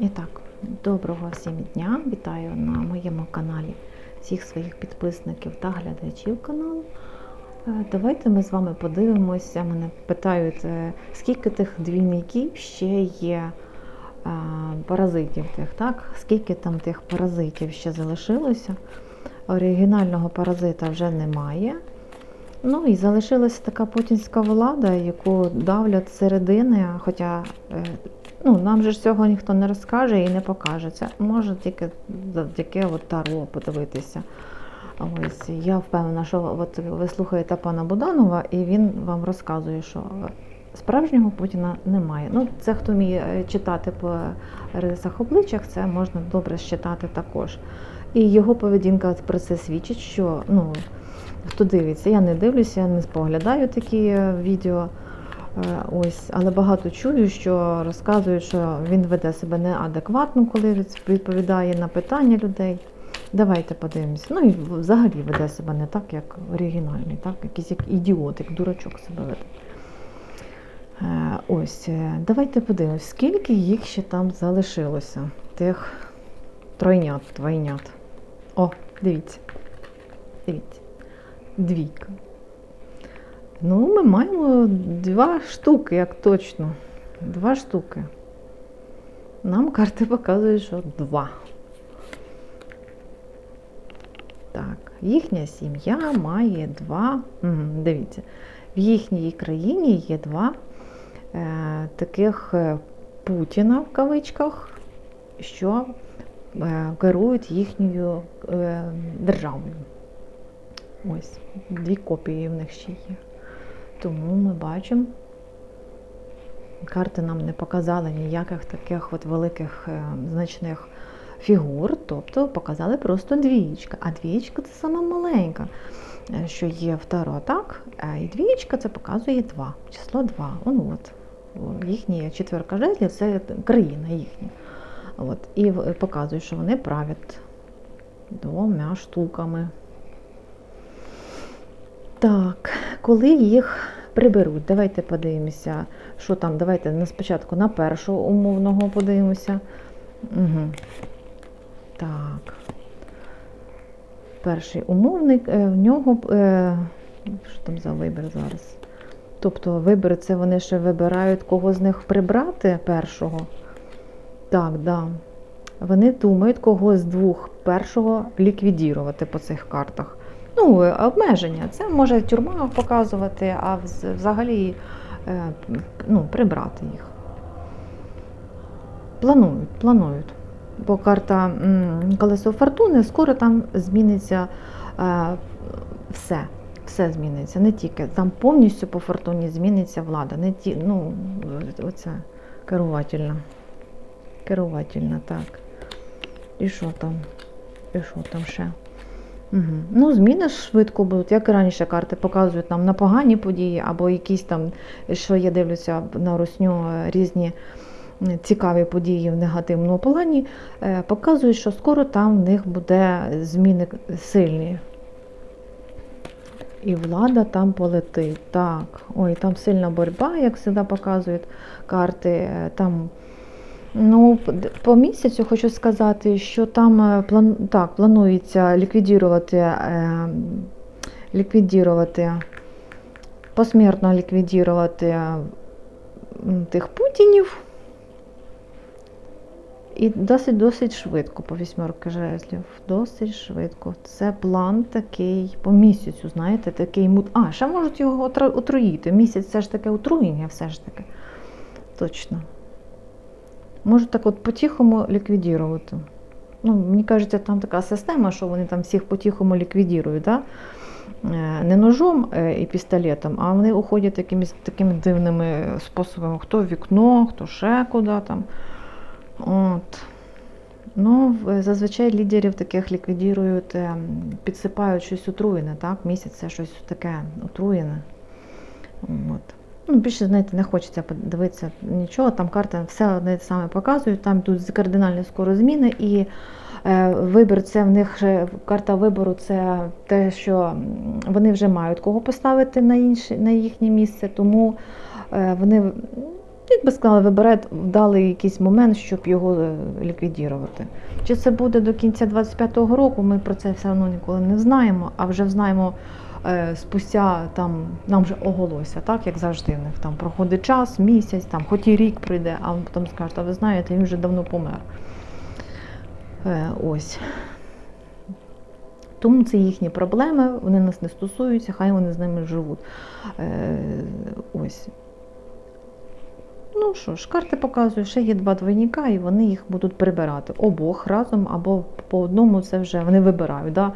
І так, доброго всім дня! Вітаю на моєму каналі всіх своїх підписників та глядачів каналу. Е, Давайте ми з вами подивимося. Мене питають, е, скільки тих двійників ще є е, паразитів тих, так? Скільки там тих паразитів ще залишилося? Оригінального паразита вже немає. Ну і залишилася така путінська влада, яку давлять середини, хоча ну, нам же ж цього ніхто не розкаже і не покаже. Це може тільки завдяки от Таро подивитися. Ось я впевнена, що от ви слухаєте пана Буданова, і він вам розказує, що справжнього Путіна немає. Ну, це хто вміє е, читати по рисах обличчях, це можна добре считати також. І його поведінка про це свідчить, що ну, хто дивиться, я не дивлюся, я не споглядаю такі е, відео. Е, Ось, але багато чую, що розказують, що він веде себе неадекватно, коли відповідає на питання людей. Давайте подивимося. Ну і взагалі веде себе не так, як оригінальний, так? якийсь як ідіот, як дурачок себе веде. Е, Ось, е, давайте подивимось, скільки їх ще там залишилося, тих тройнят, двойнят. О, дивіться. Дивіться. Двійка. Ну, ми маємо два штуки, як точно. Два штуки. Нам карти показують, що два. Так, їхня сім'я має два. Дивіться, в їхній країні є два е, таких е, Путіна в кавичках, що е, керують їхньою е, державою. Ось, дві копії в них ще є. Тому ми бачимо, карти нам не показали ніяких таких от великих е, значних фігур, тобто показали просто двієчка. А двієчка це сама маленька, е, що є в Таро, так? І двієчка це показує два, число два. Он от. О, Їхня четверка жезлів це країна їхня. От. І показує, що вони правять двома штуками. Так, коли їх приберуть, давайте подивимося, що там. Давайте на спочатку на першого умовного подивимося. Угу. Так. Перший умовник, е, в нього. е, Що там за вибір зараз? Тобто вибір це вони ще вибирають, кого з них прибрати першого. Так, да. Вони думають, кого з двох першого ліквідірувати по цих картах. Ну, обмеження. Це може тюрма показувати, а взагалі е, ну, прибрати їх. Планують, планують. Бо карта колесо фортуни, скоро там зміниться е, все. Все зміниться. Не тільки там повністю по фортуні зміниться влада. Не ті, ну, оця керувательна. Керувательна, так. І що там? І що там ще? Угу. Ну, зміни швидко будуть, як і раніше карти показують нам на погані події, або якісь там, що я дивлюся на русню, е, різні цікаві події в негативному плані, е, показують, що скоро там в них буде зміни сильні. І влада там полетить. Так, ой, там сильна боротьба, як завжди показують карти. е, Там Ну, по місяцю хочу сказати, що там е, план... так, планується ліквідувати, е, ліквідувати, посмертно ліквідувати тих путінів. І досить досить швидко по вісьмерки жезлів. Досить швидко. Це план такий по місяцю, знаєте, такий мут. А, ще можуть його отруїти. Місяць це ж таке отруєння, все ж таки. Точно. Можуть так от по-тихому ліквідувати. Ну, мені кажеться, там така система, що вони там всіх по-тихому ліквідують. Да? Е, Не ножом е, і пістолетом, а вони уходять якимись такими дивними способами. Хто в вікно, хто ще куди там. От. Ну, зазвичай лідерів таких ліквідують, е, підсипають щось отруєне, так? Місяць це щось таке отруєне. Ну, більше, знаєте, не хочеться подивитися нічого. Там карта все одне саме показують, там тут кардинальні скоро зміни, і е, вибір це в них карта вибору це те, що вони вже мають кого поставити на інше, на їхнє місце, тому е, вони конфлікт, би сказали, вибирає вдалий якийсь момент, щоб його е, ліквідувати. Чи це буде до кінця 25-го року, ми про це все одно ніколи не знаємо, а вже знаємо спустя там нам вже оголося, так як завжди в них там проходить час, місяць, там хоч і рік прийде, а потім скажуть, а ви знаєте, він вже давно помер. Е, ось. Тому це їхні проблеми, вони нас не стосуються, хай вони з ними живуть. Е, ось. Ну що ж, карти показують, ще є два двойника, і вони їх будуть прибирати обох разом або по одному це вже вони вибирають. Да?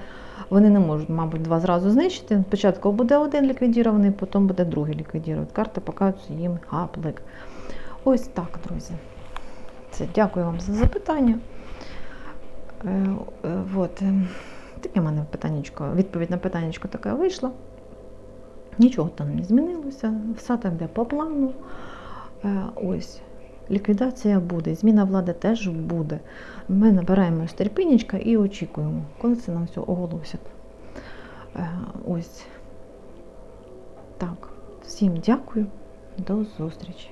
Вони не можуть, мабуть, два зразу знищити. Спочатку буде один ліквідірований, потім буде другий ліквідірований. Карти показують їм гаплик. Ось так, друзі. Це дякую вам за запитання. Е, е, от, е, таке в мене питаннячко, відповідь на питаннячко така вийшла. Нічого там не змінилося, все так йде по плану. Е, Ось. Ліквідація буде, зміна влади теж буде. Ми набираємо терпіннячка і очікуємо, коли це нам все оголосять. Е, Ось. Так. Всім дякую. До зустрічі.